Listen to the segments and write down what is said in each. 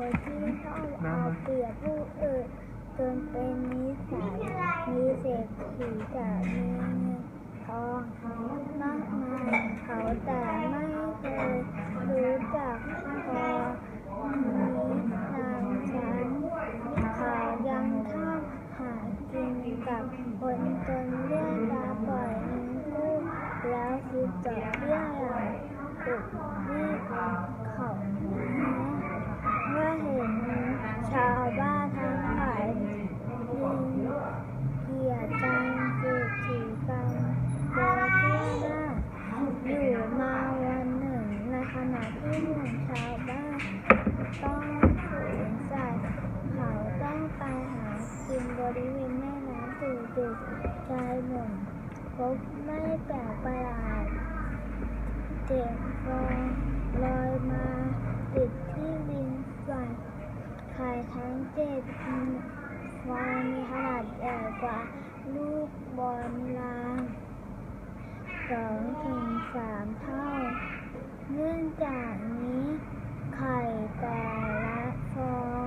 คนที่ชอบเอาเปรียบผู้อื่นจนเป็นนิสัยมีเศรษฐีจะมีเงินทองมากมายเขาแต่ไม่เคยรู้จักพอมีนางฉันเขายังชอบหากินกับคนจนเรียกาปล่อยเงินกู้แล้วคิดจะเรียกอย่างสุดที่เขา เมื่อเห็นชาวบ้านทั้งหลายยิงเกียรจังเศรษฐีกันโดยที่หน้าอยู่มาวันหนึ่งในขณะที่หมู่ชาวบ้านต้องสูญใจเขาต้องไปหากินบริเวณแม่น้ำจู่ๆชายหนุ่มพบไม่แปลกประหลาดเจ็บฟองลอยมาติดที่ดิน ฝ่าไข่ทั้งเจ็ดฟองมีขนาดใหญ่กว่าลูกบอลลางสองถึงสามเท่า เนื่องจากนี้ไข่แต่ละฟอง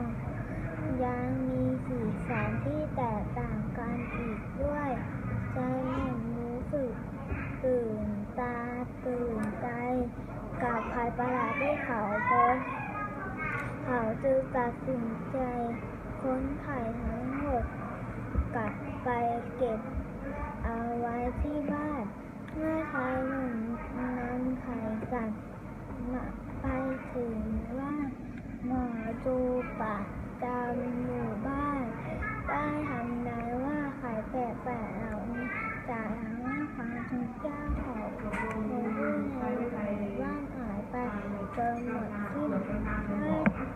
ยังมีสีสันที่แตกต่างกันอีกด้วยใจหนุ่มรู้สึก ตื่นตาตื่นใจกับภัยประหลาดที่เขาพบ เขาจึง ตัดสินใจค้นไข่ทั้งหมด กลับไปเก็บเอาไว้ที่บ้าน เมื่อชายหนุ่มนำไข่กลับมาไปถึงว่าหมอจูป่าจำหมู่บ้าน ได้ทำนายว่าไข่แปลกๆเหล่านี้จะทำให้ความทุกข์ยากของคนที่ในบ้านหายไปจนหมดสิ้นให้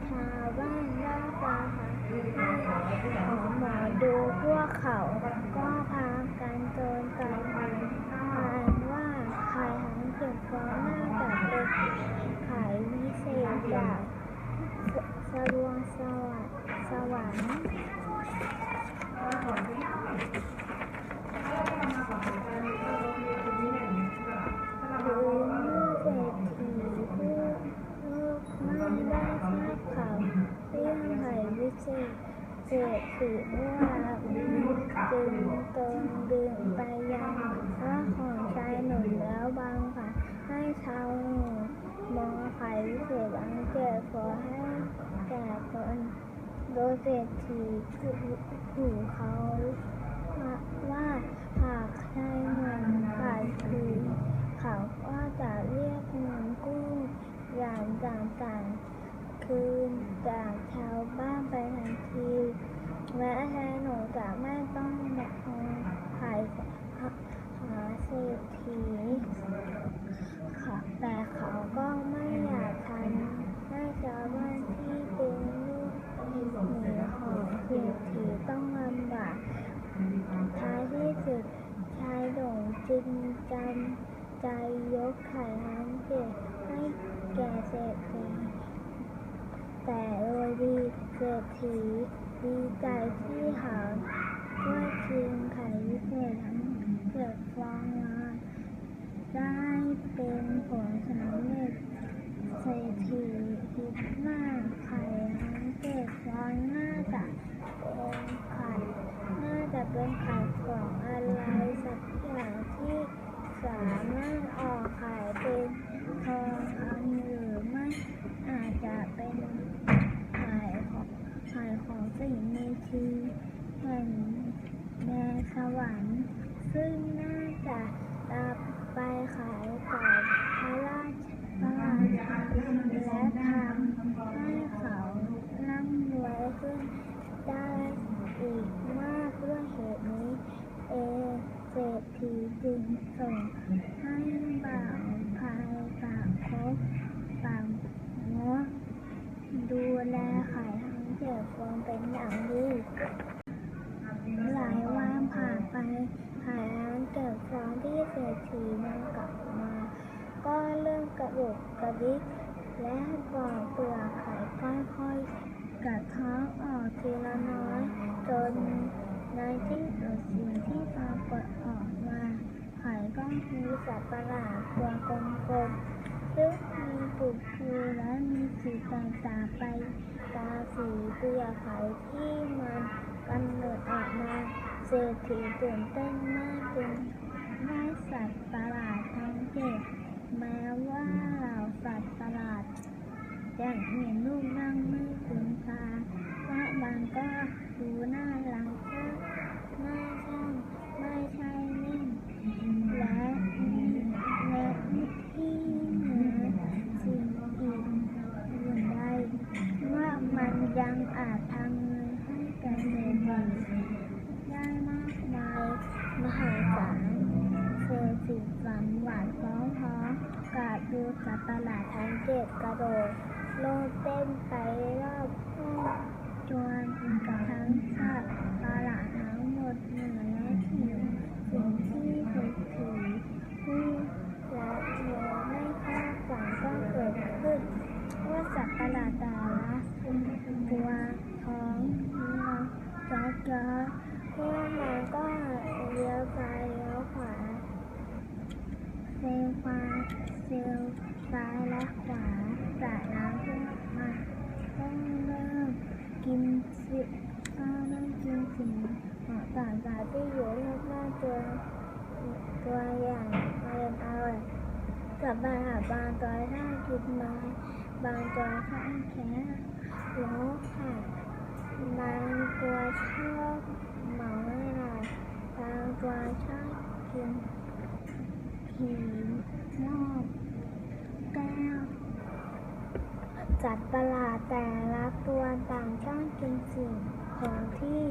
ชาวบ้านได้ฟังของหมอดูพวกเขาก็พากันโจรกันทานว่าไข่ทั้งเจ็ดฟองน่าจะเป็นไข่วิเศษจากส รวงสวรรค์เมื่อเศรษฐีผู้ลูกไม่ได้ทราบข่าวเรื่องไผ่วิเศษเศรษฐีเมื่อรับรู้จึงตรงดึงไปยังพร่างของชายหนุ่มแล้วบังค่ะให้ชาวหมู่มองไผ่วิเศษอันเกิดขอให้ โดยเศรษฐีถูกเขาว่าหากชายหนุ่มขาดคืนเขาก็จะเรียกเงินกู้อย่างต่างๆ คืนจากชาวบ้านไปทันทีและชายหนุ่มจะไม่ต้องมาขายหาเศรษฐีค่ะแต่เขาก็ไม่อยากทำให้ชาวบ้านที่เป็นลูกหนีของเศรษฐีต้องลำบาก ท้ายที่สุดชายโด่งจึงจำใจ ไข่ทั้ำเจ็ดให้แก่เศรษฐีแต่โดยดีเศรษฐีดีใจที่หาด้วยคืนไข่วิเศษทั้งเจ็ดฟองมาได้เป็นผลสำเร็จเศรษฐี สามารถออกไข่เป็นทองคำหรือไม่อาจจะเป็นไข่ของไข่ของสิ่งมีชีวิตแห่งแดนสวรรค์ซึ่งน่าจะรับไปขายกับพระราชพระราชาและทำให้เขาร่ำรวยขึ้นได้อีกมากด้วยเหตุนี้เอเศรษฐี จึงส่งให้บ่าวพายปากคบปากงอดูแลไข่ทั้งเจ็ดฟองเป็นอย่างดีหลายวันผ่านไปไข่ทั้งเจ็ดฟองที่เศรษฐีนำกลับมา ก็เริ่มกระดุกกระดิกและปอกเปลือกไข่ค่อยๆกระเท้อออกทีละน้อย จนในที่สุดสิ่งที่ปรากฏออก มาไข่ก็คือสัตว์ประหลาดตัวกลมๆซึ่งมีปุกคือและมีสีต่างๆไปตาสีเปลือกไข่ที่มันกำเนิดออกมาเศรษฐีตื่นเต้นมากจึงได้สัตว์ประหลาดทั้งเจ็ดแม้ว่าเหล่าสัตว์ประหลาดจะเห็นรูปร่างไม่คุ้นตาว่าบางก็ดูน่ารักมาก ได้มากมายมหาศาลเซลสีฝันหวานฟ้องท้องกาดดูสัตว์ประหลาดทั้งเจ็ดกระโดดโลดเต้นไปรอบห้องจวนทั้งชาติประหลาดเหนื่อยและหิวสิ่งที่ถูกถือที่และเมื่อไม่คาดฝันก็เกิดขึ้น ว่าสัตว์ประหลาดแต่ละตัวท้องนี้ จอจอพวกมันก็เลี้ยวซ้ายเลี้ยวขวาเซลล์ขวาเซลซ้ายและขวาจากนั้นพวกมันต้องเริ่มกินสิก็เริ่มกินสิ่งขอต่างๆที่อยู่รอบๆตัวตัวอย่างอร่อยอร่อยกับบางอาบางตัวถ้ากินไม้บางตัวถ้าแค่ล้อค่ะ บางตัวชอบเหมาให้เราบางตัวชอบกินหินนอกแก้วจัดประหลาดแต่ละตัวต่างต้องกินสิ่งของที่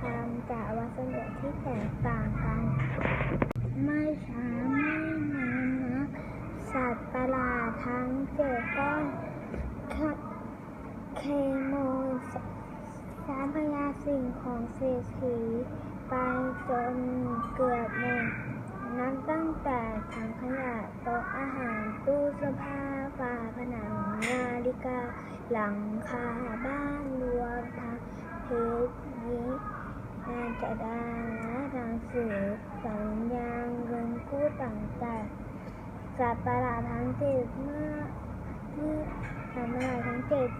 ทำจากวัสดุที่แตกต่างกัน ไม่ช้าไม่นานนะสัตว์ประหลาดทั้งเจ็ดก้อนเคโมส สามพยาสิ่งของ ผีไปจนเกือบหมดนับตั้งแต่ถังขยะโต๊ะอาหารตู้เสื้อผ้าฝาผนังนาฬิกา หลังคาบ้านรวมทั้งเพชรยิปงานกระดาและหนังสือสัญญาเงินกู้ต่างๆสัตว์ประหลาดทั้งเจ็ดเมื่อที่สัตว์ประหลาดทั้งเจ็ด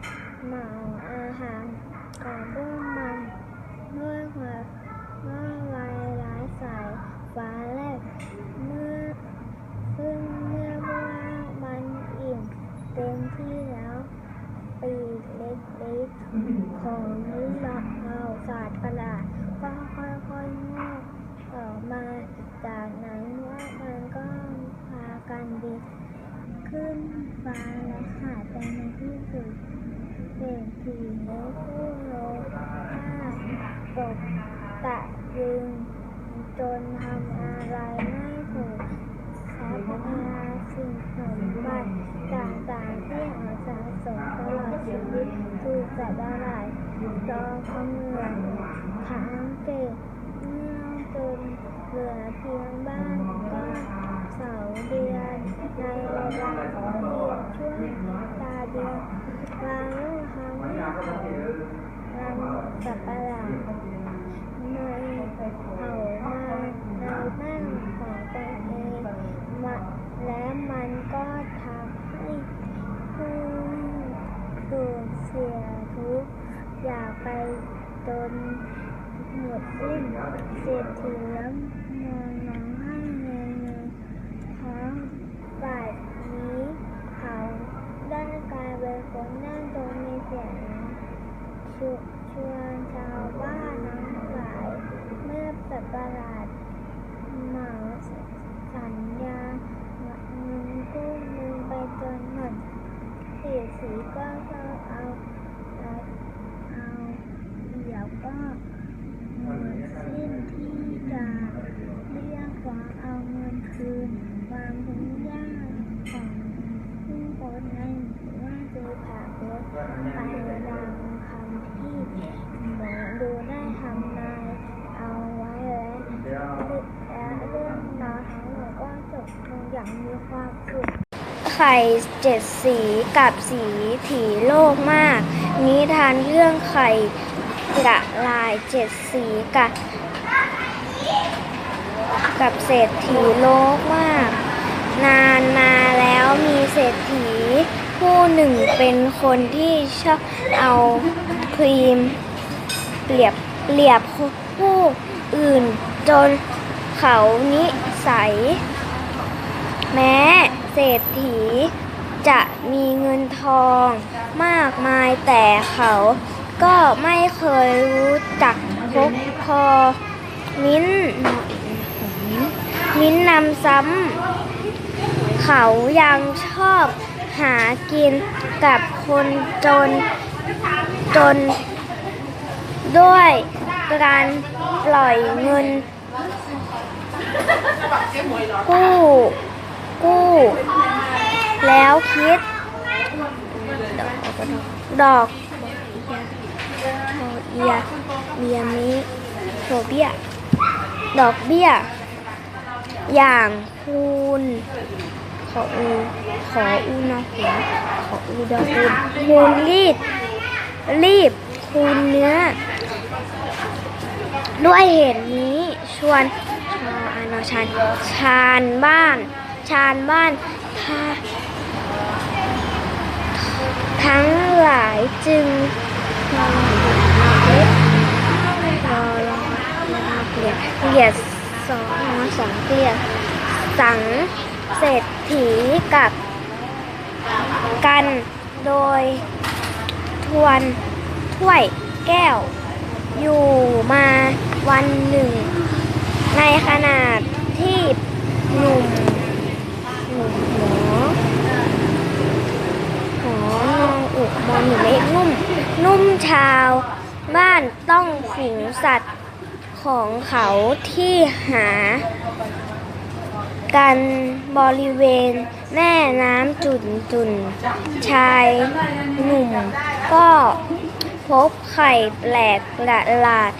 เหมาอาหารของพวกมัน ด้วยหัวเมื่อวายร้ายสายฟ้าแลบเมื่อซึ่งเมื่อว่ามันอิ่มเต็มที่แล้ว ปีกเล็กๆของเราเราศาสตร์ประหลาดก็ค่อยๆงอกออกมาจากนั้นว่ามันก็พากันบินขึ้นฟ้าและหายไปในที่สุดเศรษฐีในผู้โลภะ ตกตะลึงจนทำอะไรไม่ถูกทรัพยาสิ่งสมบัติต่างๆที่หาสะสมตลอดชีวิตถูกจัดได้จองขมือขังเก็บเนื่องจนเหลือเพียงบ้านก็เสาเดือนในเวลาเพียงช่วงตาเดียววางลูกค้งที่เขานำ สับประหลาดในเขามาในบ้านของตัวเองมาและมันก็ทำให้ผู้สูญเสียทุกอย่างไปจนหมดสิ้นเศรษฐีแล้วมองน้องให้เงยเงยท้องบ่ายนี้เขาได้กลายเป็นคนนั่งตรงมีเสียง ชวชวนชาวบ้านน้ำหลาย เมื่อสัตประหลาดเหมาสัญญาเงินกู้มือไปจนหมดเสียสีก็เขาเอาเอาเอาเดี๋ยวก็หมดสิ้นที่จะเรียกว่าเอาเงินคืนความทุกข์ยากของซึ่งโพสต์นั้นว่าจอผ่าโพสต์ไปดังคำที่หมอดูได้ทำนายเอาไว้แล้วและเรื่องราวทั้งหมดก็จบลงอย่างมีความสุข ไข่เจ็ดสีกับสีถีโลกมาก นิทานเรื่องไข่กระลายเจ็ดสีกับกับเศรษฐีโลกมาก นานมาแล้วมีเศรษฐีผู้หนึ่งเป็นคนที่ชอบเอาครีมเปรียบเปรียบผู้อื่นจนเขานิสัย แม้ เศรษฐีจะมีเงินทองมากมายแต่เขาก็ไม่เคยรู้จักพกพอ มิ้น มิ้นนำซ้ำเขายังชอบหากินกับคนจนจน ด้วยการปล่อยเงินกู้ กู้ แล้วคิด ดอกเบียเบียมิโซเบียดอกเบี้ย อย่างคูณขออูขออูนอหูขออูดอคูณคูณรีด รีบคูณเนื้อ ด้วยเหตุนี้ชวนชออานอชานชานบ้าน ชานบ้านท,ทั้งหลายจึงรอรอรอรอเกลียดเกลียดสองสองเกลียดสังเศรษฐีกับกันโดยทวนถ้วยแก้ว อยู่มาวันหนึ่ง ในขนาดที่หนุ่ม หนุ่มหัวหอนองอุบอลเล็กนุ่ม นุ่มชาวบ้านต้องฝูงสัตว์ของเขาที่หา กันบริเวณแม่น้ำจุนจุนชายหนุ่มก็พบไข่แปลกประหลาด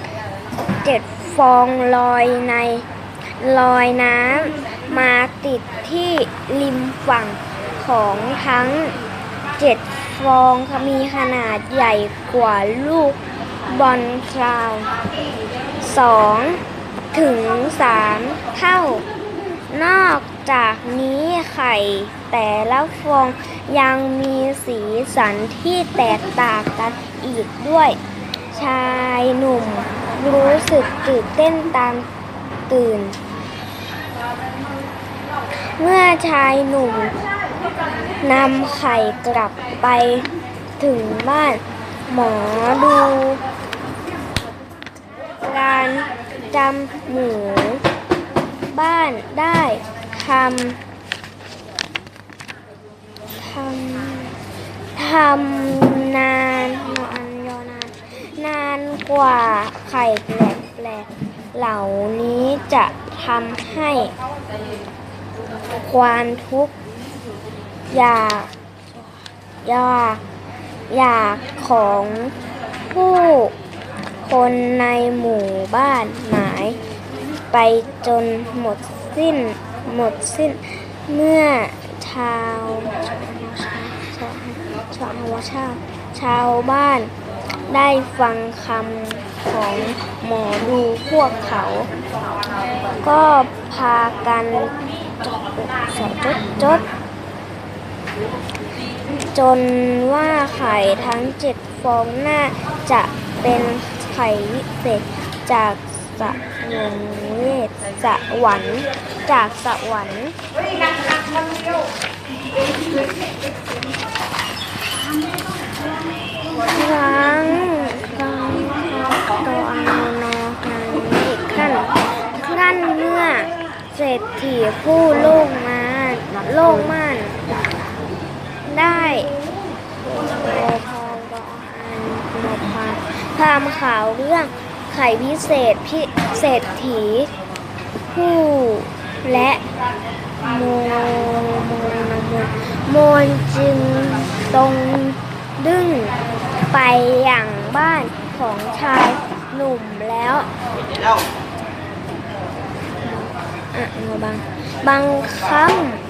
เจ็ดฟองลอยในลอยน้ำ มาติดที่ริมฝั่งของทั้งเจ็ดฟองมีขนาดใหญ่กว่าลูกบอลคราวสองถึงสามเท่า นอกจากนี้ไข่แต่ละฟองยังมีสีสันที่แตกต่างกันอีกด้วย ชายหนุ่มรู้สึกตื่นเต้นตามตื่น เมื่อชายหนุ่มนำไข่กลับไปถึงบ้านหมอดูการจำหมูบ้านได้ทำทำทำนานนานยอนาน นานกว่าไข่แปลกๆเหล่านี้จะทำให้ ความทุกข์อยากอยากอยากของผู้คนในหมู่บ้านหมาย ไปจนหมดสิ้นหมดสิ้นเมื่อชาวชาวชาวชาวชาวชาวบ้านได้ฟังคำของหมอดูพวกเขา ก็พากัน จดจดจดจดจนว่าไข่ทั้งเจ็ดฟองหน่าจะเป็นไข่วิเศษจากสวงเวทสวรรค์จากสวรรค์ครั้งครั้งตัวอันนครั้งอีกขั้นขั้นเมื่อเศรษฐีผู้โลกมา โลกม่าน ได้โอพอดออันนพาทำข่าวเรื่องไข่พิเศษพิเศรษฐีผู้และโมโมนโมนโมนจึงตรงดึงไปอย่างบ้านของชายหนุ่มแล้วอะงอบางบางคำ